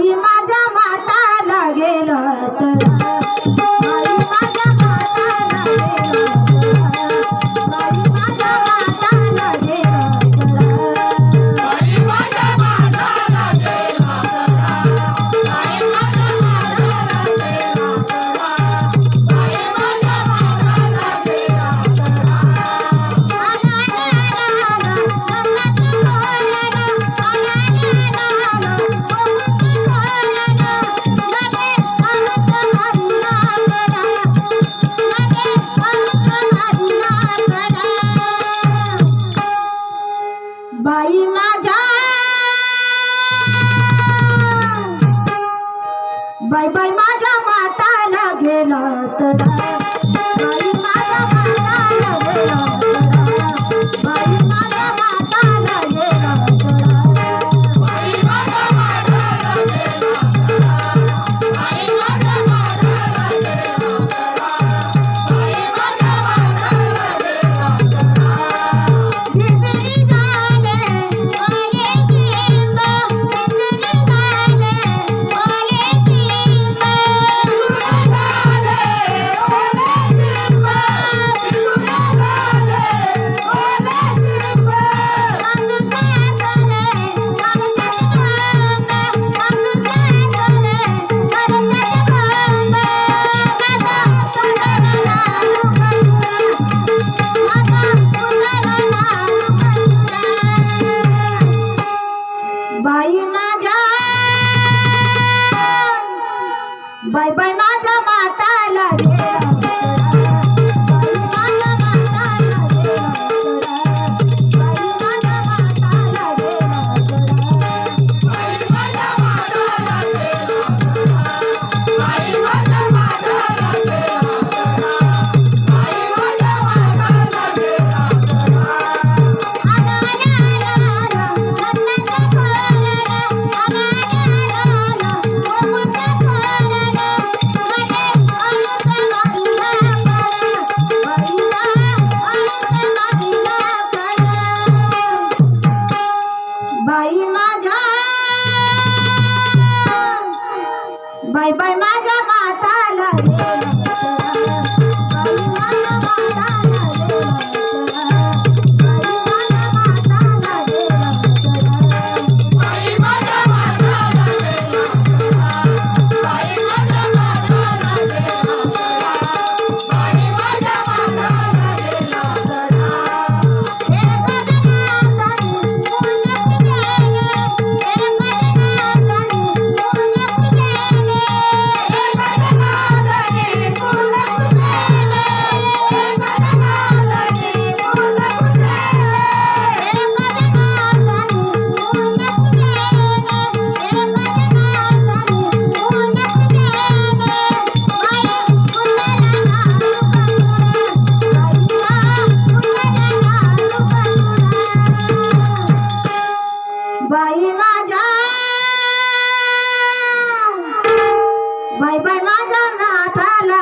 आई माझ्या माटाला गेलं. माझ्या बाय बाय माझ्या माताला गेला तर Bye bye, Mom. Bye bye माझ्या नाथाला